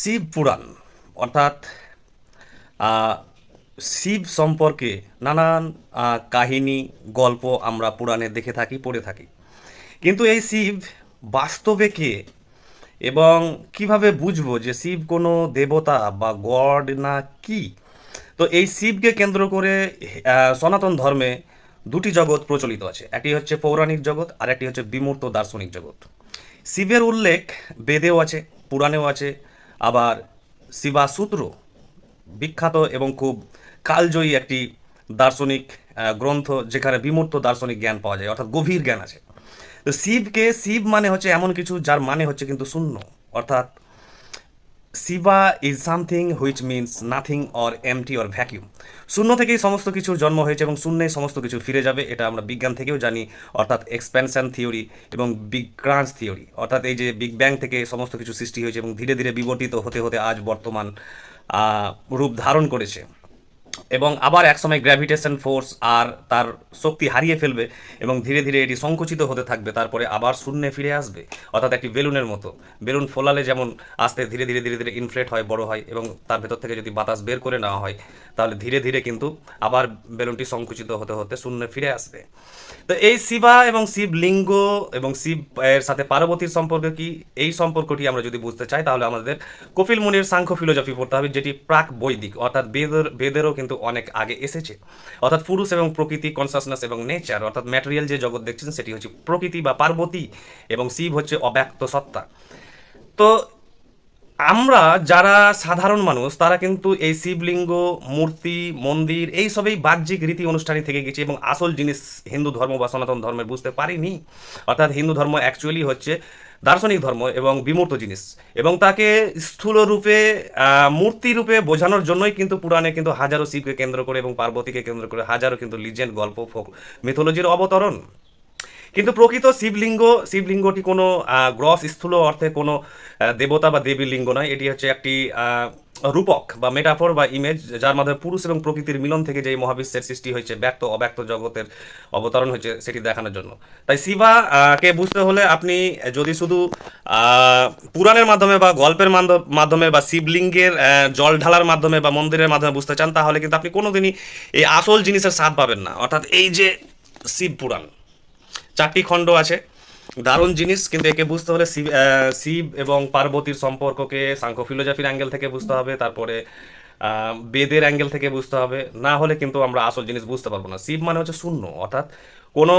শিব পুরাণ, অর্থাৎ শিব সম্পর্কে নানান কাহিনী, গল্প আমরা পুরাণে দেখে থাকি, পড়ে থাকি। কিন্তু এই শিব বাস্তবে কে? এবং কীভাবে বুঝব যে শিব কোনো দেবতা বা গড না কি? তো এই শিবকে কেন্দ্র করে সনাতন ধর্মে দুটি জগৎ প্রচলিত আছে। একটি হচ্ছে পৌরাণিক জগৎ আর একটি হচ্ছে বিমূর্ত দার্শনিক জগৎ। শিবের উল্লেখ বেদেও আছে, পুরাণেও আছে আবার শিবাসূত্র বিখ্যাত এবং খুব কালজয়ী একটি দার্শনিক গ্রন্থ যেখানে বিমূর্ত দার্শনিক জ্ঞান পাওয়া যায়, অর্থাৎ গভীর জ্ঞান আছে। তো শিবকে, শিব মানে হচ্ছে এমন কিছু যার মানে হচ্ছে কিন্তু শূন্য, অর্থাৎ Shiva is something which means nothing or empty or vacuum শূন্য থেকেই সমস্ত কিছুর জন্ম হয়েছে এবং শূন্যেই সমস্ত কিছু ফিরে যাবে, এটা আমরা বিজ্ঞান থেকেও জানি, অর্থাৎ এক্সপ্যানশন থিওরি এবং বিগ ক্রাঞ্চ থিওরি অর্থাৎ এই যে বিগ ব্যাং থেকে সমস্ত কিছু সৃষ্টি হয়েছে এবং ধীরে ধীরে বিবর্তিত হতে হতে আজ বর্তমান রূপ ধারণ করেছে। এবং আবার একসময় গ্র্যাভিটেশন ফোর্স আর তার শক্তি হারিয়ে ফেলবে এবং ধীরে ধীরে এটি সংকুচিত হতে থাকবে, তারপরে আবার শূন্যে ফিরে আসবে। অর্থাৎ একটি বেলুনের মতো। বেলুন ফোলালে যেমন আস্তে ধীরে ধীরে ধীরে ধীরে ইনফ্লেট হয়, বড় হয় এবং তার ভেতর থেকে যদি বাতাস বের করে নেওয়া হয়, তাহলে ধীরে ধীরে কিন্তু আবার বেলুনটি সংকুচিত হতে হতে শূন্যে ফিরে আসবে। তো এই শিবা এবং শিবলিঙ্গ এবং শিব এর সাথে পার্বতীর সম্পর্ক কি? এই সম্পর্কটি আমরা যদি বুঝতে চাই, তাহলে আমাদের কপিল মুনির সাংখ্য ফিলোজফি পড়তে হবে, যেটি প্রাক বৈদিক, অর্থাৎ বেদের, বেদেরও কিন্তু অনেক আগে এসেছে। অর্থাৎ পুরুষ এবং প্রকৃতি কনসাসনেস এবং নেচার অর্থাৎ ম্যাটেরিয়াল যে জগৎ দেখছেন, সেটি হচ্ছে প্রকৃতি বা পার্বতী এবং শিব হচ্ছে অব্যক্ত সত্তা। তো আমরা যারা সাধারণ মানুষ, তারা কিন্তু এই শিবলিঙ্গ, মূর্তি, মন্দির, এই সবই বাহ্যিক রীতি অনুষ্ঠানে থেকে গেছি এবং আসল জিনিস হিন্দু ধর্ম বা সনাতন ধর্মের বুঝতে পারিনি। অর্থাৎ হিন্দু ধর্ম অ্যাকচুয়ালি হচ্ছে দার্শনিক ধর্ম এবং বিমূর্ত জিনিস। এবং তাকে স্থূল রূপে মূর্তি রূপে বোঝানোর জন্যই কিন্তু পুরাণে কিন্তু হাজারো শিবকে কেন্দ্র করে এবং পার্বতীকে কেন্দ্র করে হাজারো কিন্তু লিজেন্ড গল্প, ফোক মিথোলজির অবতরণ। কিন্তু প্রকৃত শিবলিঙ্গ, শিবলিঙ্গটি কোনো গ্রস স্থূল অর্থে কোনো দেবতা বা দেবীর লিঙ্গ নয়। এটি হচ্ছে একটি রূপক বা মেটাফর বা ইমেজ যার মাধ্যমে পুরুষ এবং প্রকৃতির মিলন থেকে যে মহাবিশ্বের সৃষ্টি হয়েছে, ব্যক্ত, অব্যক্ত জগতের অবতরণ হয়েছে সেটি দেখানোর জন্য। তাই শিবা কে বুঝতে হলে আপনি যদি শুধু পুরাণের মাধ্যমে বা গল্পের মাধ্য- মাধ্যমে বা শিবলিঙ্গের জল ঢালার মাধ্যমে বা মন্দিরের মাধ্যমে বুঝতে চান, তাহলে কিন্তু আপনি কোনোদিনই এই আসল জিনিসের স্বাদ পাবেন না। অর্থাৎ এই যে শিব পুরাণ চারটি খণ্ড আছে। দারুণ জিনিস, কিন্তু একে বুঝতে হলে শিব এবং পার্বতীর সম্পর্ককে সাংখ্য ফিলোজফির অ্যাঙ্গেল থেকে বুঝতে হবে, তারপরে বেদের অ্যাঙ্গেল থেকে বুঝতে হবে। না হলে কিন্তু আমরা আসল জিনিস বুঝতে পারব না। শিব মানে হচ্ছে শূন্য, অর্থাৎ কোনো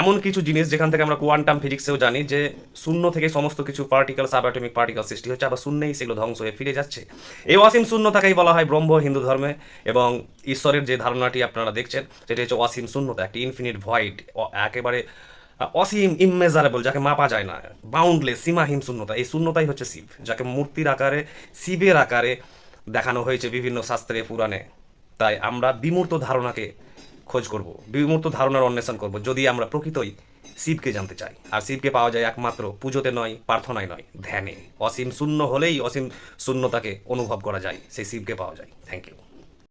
এমন কিছু জিনিস যেখান থেকে আমরা কোয়ান্টাম ফিজিক্সেও জানি যে শূন্য থেকে সমস্ত কিছু পার্টিকেল সাবঅ্যাটমিক পার্টিকেল সৃষ্টি হচ্ছে, আবার শূন্যেই সেগুলো ধ্বংস হয়ে ফিরে যাচ্ছে। এই অসীম শূন্য থাকাই বলা হয় ব্রহ্ম হিন্দু ধর্মে এবং ঈশ্বরের যে ধারণাটি আপনারা দেখছেন, সেটি হচ্ছে অসীম শূন্যতা একটি ইনফিনিট ভয়েড একেবারে অসীম ইমমেজারেবল যাকে মাপা যায় না বাউন্ডলেস সীমাহীন শূন্যতা। এই শূন্যতাই হচ্ছে শিব যাকে মূর্তির আকারে শিবের আকারে দেখানো হয়েছে বিভিন্ন শাস্ত্রে, পুরাণে। তাই আমরা বিমূর্ত ধারণাকে খোঁজ করব, বিমূর্ত ধারণার অন্বেষণ করব, যদি আমরা প্রকৃতই শিবকে জানতে চাই। আর শিবকে পাওয়া যায় একমাত্র পুজোতে নয়, প্রার্থনায় নয়, ধ্যানে। অসীম শূন্য হলেই অসীম শূন্যতাকে অনুভব করা যায়, সেই শিবকে পাওয়া যায়। Thank you